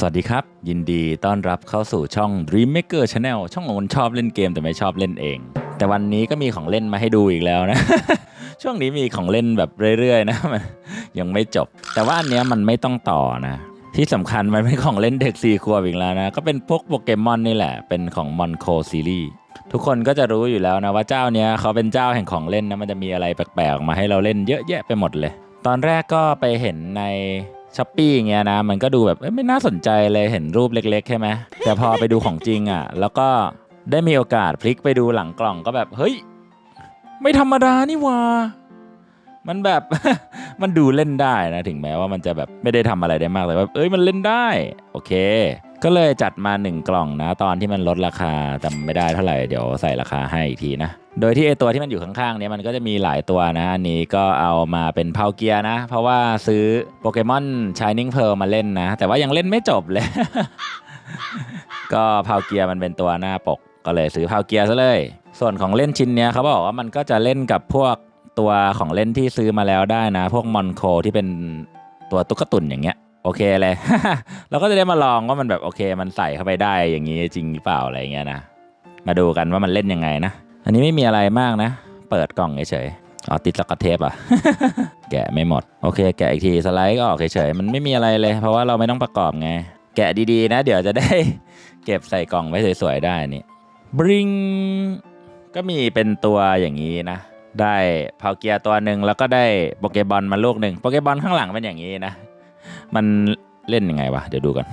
สวัสดีครับ ยินดีต้อนรับเข้าสู่ช่อง Dream Maker Channel ช่องของคนชอบเล่นเกมแต่ไม่ชอบเล่นเอง แต่วันนี้ก็มีของเล่นมาให้ดูอีกแล้วนะ ช่วงนี้มีของเล่นแบบเรื่อยๆ นะมันยังไม่จบ แต่ว่าอันเนี้ยมันไม่ต้องต่อนะ ที่สำคัญมันเป็นของเล่นเด็กสี่ขวบอีกแล้วนะ ก็เป็นพวกโปเกมอนนี่แหละ เป็นของมอนโคซีรีส์ทุกคนก็จะรู้อยู่แล้วนะว่าเจ้าเนี้ยเขาเป็นเจ้าแห่งของเล่นนะมันจะมีอะไรแปลกๆออกมาให้เราเล่นเยอะแยะไปหมดเลย ตอนแรกก็ไปเห็นใน ช้อปปี้อย่างเงี้ยนะ มันก็ดูแบบเอ้ยไม่น่าสนใจเลยเห็นรูปเล็กๆใช่ไหมแต่พอไปดูของจริงอะ แล้วก็ได้มีโอกาสพลิกไปดูหลังกล่องก็แบบเฮ้ย ไม่ธรรมดานี่ว่า มันแบบ มันดูเล่นได้นะ ถึงแม้ว่ามันจะแบบไม่ได้ทำอะไรได้มากแต่ว่าเอ้ยมันเล่นได้ โอเค ก็เลยจัดมาหนึ่งกล่องนะ ตอนที่มันลดราคาจำไม่ได้เท่าไหร่เดี๋ยวใส่ราคาให้อีกทีนะ โดยที่ไอตัวที่มันอยู่ข้างๆเนี้ยมันก็จะมีหลายตัวนะอันนี้ก็เอามาเป็นเพาเกียนะ เพราะว่าซื้อโปเกมอนชายนิ่งเพ l มาเล่นนะ แต่ว่ายังเล่นไม่จบเลย ก็เพาเกียมันเป็นตัวหน้าปก ก็เลยซื้อเพาเกียซะเลย ส่วนของเล่นชิ้นเนี้ยเขาบอกว่ามันก็จะเล่นกับพวกตัวของเล่นที่ซื้อมาแล้วได้นะ พวกมอนโคที่เป็นตัวตุ๊กตุนอย่างเงี้ย โอเคเลย เราก็จะได้มาลองว่ามันแบบโอเค มันใส่เข้าไปได้อย่างนี้จริงหรือเปล่าอะไรเงี้ยนะ มาดูกันว่ามันเล่นยังไงนะ อันนี้ไม่มีอะไรมากนะ เปิดกล่องเฉยๆอ๋อติดสกอตเทปอะ แกะไม่หมด โอเค แกะอีกทีสไลด์ก็ออกเฉยๆมันไม่มีอะไรเลย เพราะว่าเราไม่ต้องประกอบไง แกะดีๆนะ เดี๋ยวจะได้ เก็บใส่กล่องไว้สวยๆได้นี่บริงก็มีเป็นตัวอย่างนี้นะ ได้พาวเกียร์ตัวหนึ่งแล้วก็ได้โปเกบอลมาลูกหนึ่งโปเกบอลข้างหลังเป็นอย่างนี้นะ มันเล่นยังไงวะ เดี๋ยวดูกัน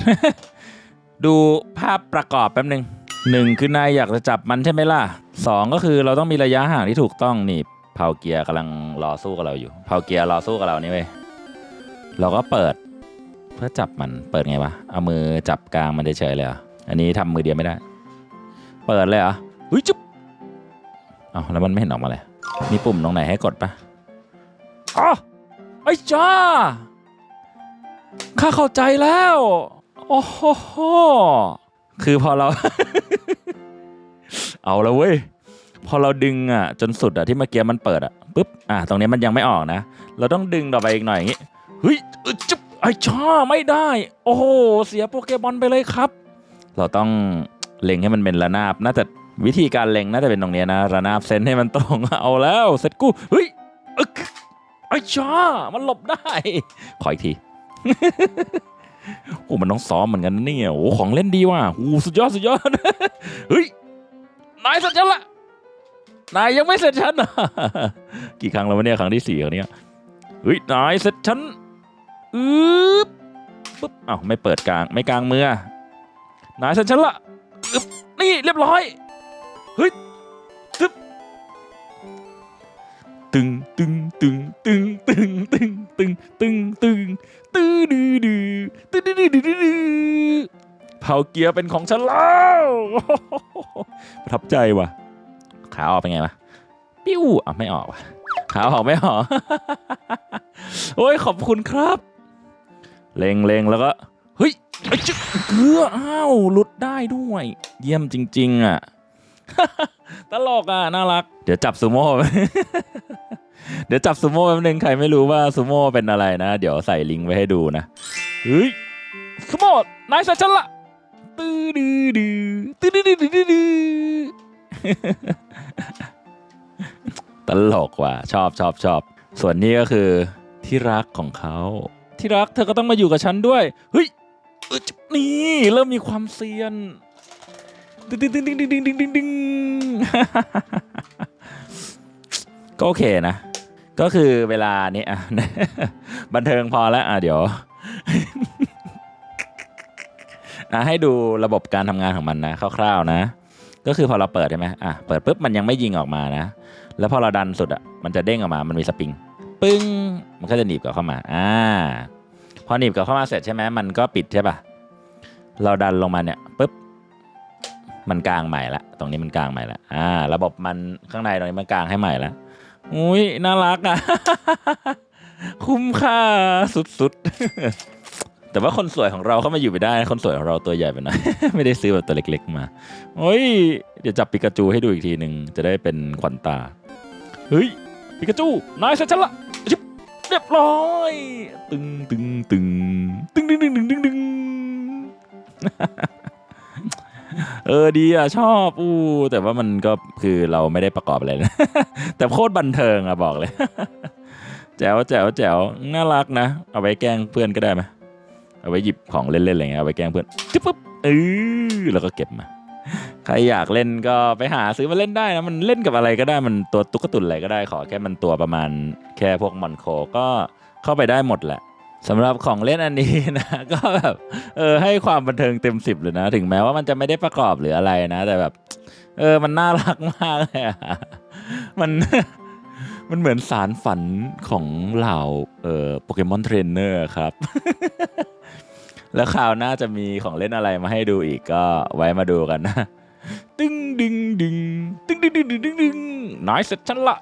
ดูภาพประกอบแป๊บหนึ่งหนึ่งคือนายอยากจะจับมันใช่ไหมล่ะสองก็คือเราต้องมีระยะห่างที่ถูกต้องนี่เผาเกียร์กำลังรอสู้กับเราอยู่เผาเกียร์รอสู้กับเรานี่เว้ยเราก็เปิดเพื่อจับมันเปิดไงวะเอามือจับกลางมันเฉยๆเลยเออันนี้ทำมือเดียวไม่ได้ เปิดเลยเหรอเฮ้ยจุ๊บเอาแล้วมันไม่เห็นออกมาเลยมีปุ่มตรงไหนให้กดปะอ๋อไอ้จ้า ข้าเข้าใจแล้ว โอ้โหคือพอเรา เอาแล้วเว้ย พอเราดึงอะ จนสุดอะที่เมื่อกี้มันเปิดอะปุ๊บ อะตรงนี้มันยังไม่ออกนะ เราต้องดึงต่อไปอีกหน่อยอย่างงี้ เฮ้ยจุ๊บไอ้ช่าไม่ได้ โอ้โห เสียโปเกมอนไปเลยครับ เราต้องเล็งให้มันเป็นระนาบ น่าจะวิธีการเล็งน่าจะเป็นตรงนี้นะ ระนาบเซนให้มันตรง เอาแล้ว เสร็จกู เฮ้ยไอ้ช่ามันหลบได้ ขออีกที โอ้มันต้องซ้อมเหมือนกันนะเนี่ยโอ้ของเล่นดีว่ะโอ้สุดยอดสุดยอดเฮ้ยนายเสร็จฉันละนายยังไม่เสร็จฉันอะกี่ครั้งแล้ววะเนี่ยครั้งที่สี่ครั้งเนี้ยเฮ้ยนายเสร็จฉันอึ๊บปุ๊บอ้าวไม่เปิดกลางไม่กลางมือนายเสร็จฉันละอึ๊บนี่เรียบร้อยเฮ้ยตึ๊บ ตึงตึงตึงตึงตึงตึงตึงตึงตึงตื้อดื้อดื้อตื้อดื้อดื้อดื้อดื้อเผาเกียร์เป็นของฉันแล้วประทับใจว่ะ ขาออกเป็นไงวะปิ้วอะไม่ออกว่ะขาออกไม่ออกโอ้ยขอบคุณครับ เลงเลงแล้วก็เฮ้ยไอ้จิ๊กเกลืออ้าวหลุดได้ด้วย เยี่ยมจริง ๆ อะตลกอะ น่ารัก เดี๋ยวจับซูโม่ เดี๋ยวจับซูโม่แป๊บนึงใครไม่รู้ว่าซูโม่เป็นอะไรนะ เดี๋ยวใส่ลิงก์ไว้ให้ดูนะเฮ้ยซูโม่นายสัจฉนละตือดือดื้อตื้อดือดือดือตลกว่ะชอบชอบชอบส่วนนี้ก็คือที่รักของเขา ที่รักเธอก็ต้องมาอยู่กับฉันด้วยเฮ้ยนี่เริ่มมีความเซียนดึงดึงดึงดึงดึงดึงดึงก็โอเคนะ ก็คือเวลานี้อะบันเทิงพอแล้วอะเดี๋ยวอะให้ดูระบบการทำงานของมันนะคร่าวๆนะ ก็คือพอเราเปิดใช่ไหมอะเปิดปุ๊บมันยังไม่ยิงออกมานะ แล้วพอเราดันสุดอะมันจะเด้งออกมา มันมีสปริงปึ้งมันก็จะหนีบกลับเข้ามาอ่าพอหนีบกลับเข้ามาเสร็จใช่ไหมมันก็ปิดใช่ป่ะเราดันลงมาเนี่ยปุ๊บมันกลางใหม่ละตรงนี้มันกลางใหม่ละอ่า ระบบมันข้างในตรงนี้มันกลางให้ใหม่ละ อุ้ยน่ารักอะ คุ้มค่าสุดๆ แต่ว่าคนสวยของเราเข้ามาอยู่ไม่ได้ คนสวยของเราตัวใหญ่ไปหน่อย ไม่ได้ซื้อแบบตัวเล็กๆมา โอ้ย เดี๋ยวจับปิกาจูให้ดูอีกทีหนึ่งจะได้เป็นขวัญตา เฮ้ย ปิกาจู นายเสร็จฉันละชิบเรียบร้อย ตึงตึงตึงตึงตึงตึงตึงตึง เออดีอะชอบอู้แต่ว่ามันก็คือเราไม่ได้ประกอบอะไรนะแต่โคตรบันเทิงอะบอกเลย แจ๋วแจ๋วแจ๋วน่ารักนะ เอาไว้แกล้งเพื่อนก็ได้ไหมเอาไว้หยิบของเล่นๆอะไรเงี้ยเอาไว้แกล้งเพื่อนจิ๊บปุ๊บเออแล้วก็เก็บมาใครอยากเล่นก็ไปหาซื้อมาเล่นได้นะมันเล่นกับอะไรก็ได้มันตัวตุ๊กตุนอะไรก็ได้ขอแค่มันตัวประมาณแค่พวกมอนโคก็เข้าไปได้หมดแหละ สำหรับของเล่นอันนี้นะ ก็แบบเออให้ความบันเทิงเต็มสิบเลยนะ ถึงแม้ว่ามันจะไม่ได้ประกอบหรืออะไรนะ แต่แบบ เออมันน่ารักมากเลยอะมันมันเหมือนสารฝันของเหล่าเอ่อโปเกมอนเทรนเนอร์ครับ แล้วคราวหน้าจะมีของเล่นอะไรมาให้ดูอีกก็ไว้มาดูกันนะ ตึงดึงดึงตึงดึงดึงดึงดึงน้อยเสร็จฉันละ